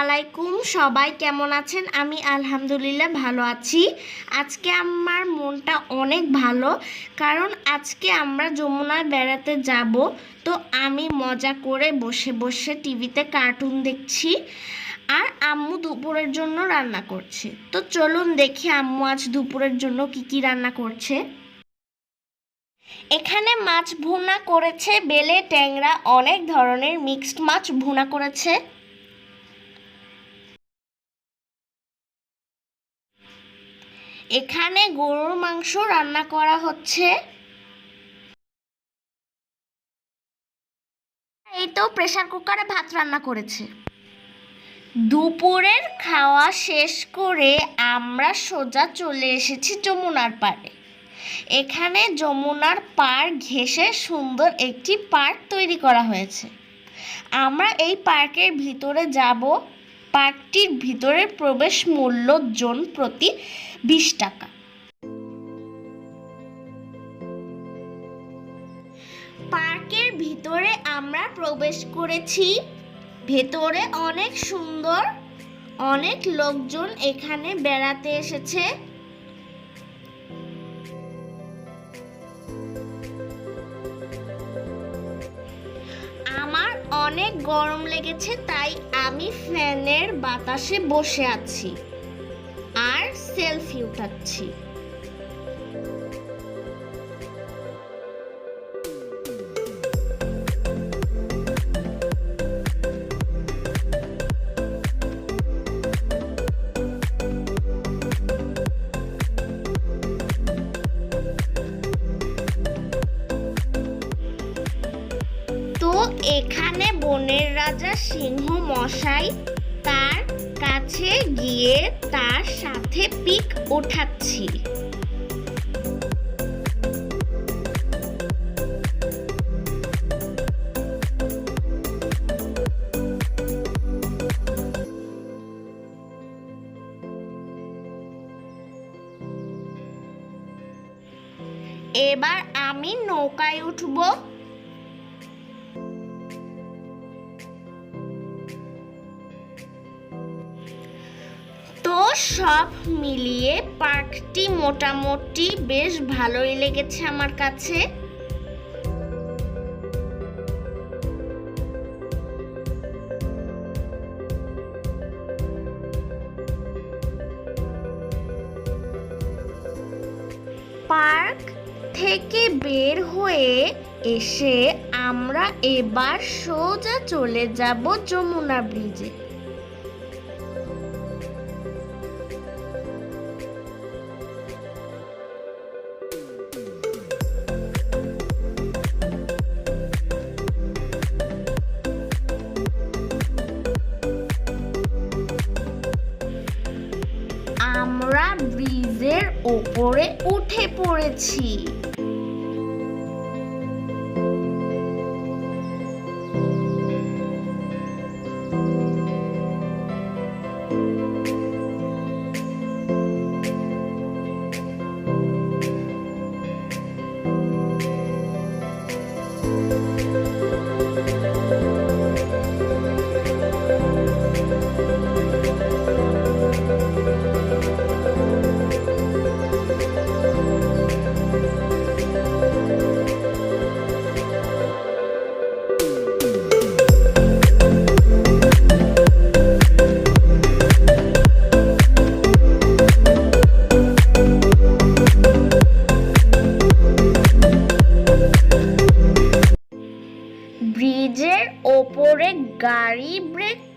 আলাইকুম। সবাই কেমন আছেন? আমি আলহামদুলিল্লাহ ভালো আছি। আজকে আমার মনটা অনেক ভালো, কারণ আজকে আমরা যমুনায় বেড়াতে যাব। তো আমি মজা করে বসে বসে টিভিতে কার্টুন দেখছি আর আম্মু দুপুরের জন্য রান্না করছে। তো চলুন দেখি আম্মু আজ দুপুরের জন্য কি কি রান্না করছে। এখানে মাছ ভুনা করেছে, বেলে, ট্যাংরা, অনেক ধরনের মিক্সড মাছ ভুনা করেছে। এখানে গরুর মাংস রান্না করা হচ্ছে। এই তো প্রেসার কুকারে ভাত রান্না করেছে। দুপুরের খাওয়া শেষ করে আমরা সোজা চলে এসেছি যমুনার পাড়ে। এখানে যমুনার পাড় ঘেঁষে সুন্দর একটি পার্ক তৈরি করা হয়েছে। আমরা এই পার্কের ভিতরে যাব পার্কটির ভিতরে প্রবেশ মূল্য জন প্রতি বিশ টাকা। পার্কের ভিতরে আমরা প্রবেশ করেছি। ভেতরে অনেক সুন্দর, অনেক লোকজন এখানে বেড়াতে এসেছে। অনেক গরম লেগেছে তাই আমি ফ্যানের বাতাসে বসে আছি। আর সেলফি উঠাচ্ছি। সিংহ মশাই তার কাছে গিয়ে তার সাথে পিক ওঠাচ্ছি। এবার আমি নৌকায় উঠবো। সব মিলিয়ে পার্কটি মোটামুটি বেশ ভালোই লেগেছে আমার কাছে। পার্ক থেকে বের হয়ে এসে আমরা এবার সোজা চলে যাব যমুনা ব্রিজে। ওপরে উঠে পড়েছি।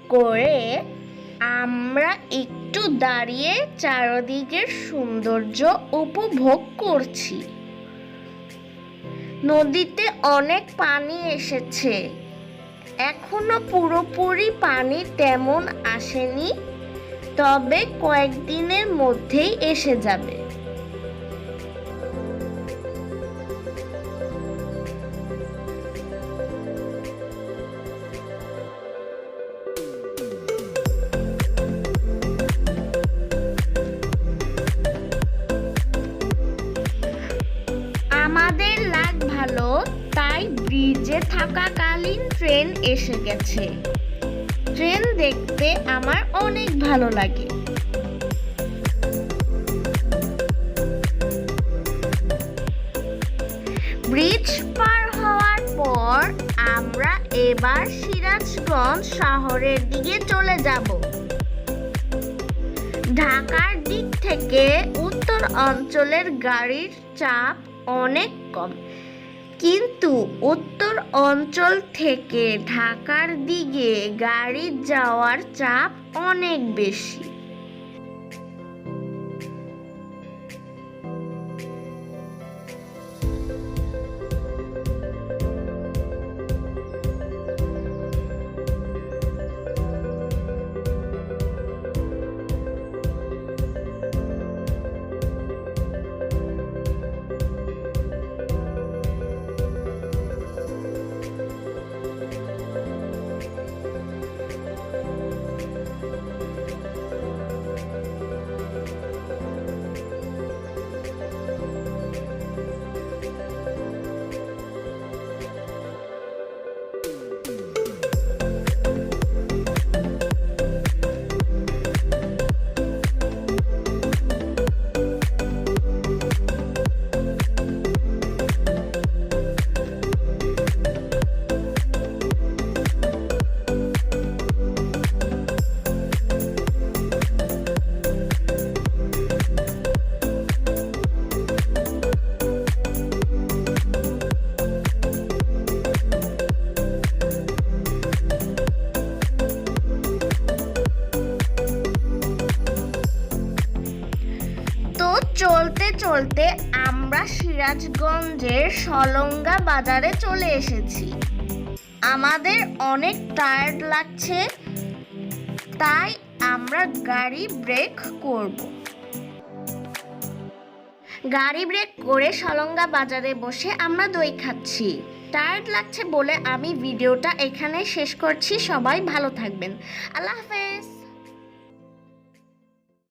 করে আমরা একটু দাঁড়িয়ে চারদিকের সৌন্দর্য উপভোগ করছি। নদীতে অনেক পানি এসেছে। এখনও পুরোপুরি পানি তেমন আসেনি, তবে কয়েকদিনের মধ্যেই এসে যাবে। থাকাকালীন ট্রেন এসে গেছে। ট্রেন দেখতে আমার অনেক ভালো লাগে। ব্রিজ পার হওয়ার পর আমরা এবার সিরাজগঞ্জ শহরের দিকে চলে যাব। ঢাকার দিক থেকে উত্তর অঞ্চলের গাড়ির চাপ অনেক কম। কিন্তু উত্তর অঞ্চল থেকে ঢাকার দিকে গাড়ি যাওয়ার চাপ অনেক বেশি। চলতে আমরা সিরাজগঞ্জের সলঙ্গা বাজারে চলে এসেছি। আমাদের অনেক টায়ার্ড লাগছে, তাই আমরা গাড়ি ব্রেক করব। গাড়ি ব্রেক করে সলঙ্গা বাজারে বসে আমরা দই খাচ্ছি। টায়ার্ড লাগছে বলে আমি ভিডিওটা এখানে শেষ করছি। সবাই ভালো থাকবেন। আল্লাহ হাফেজ।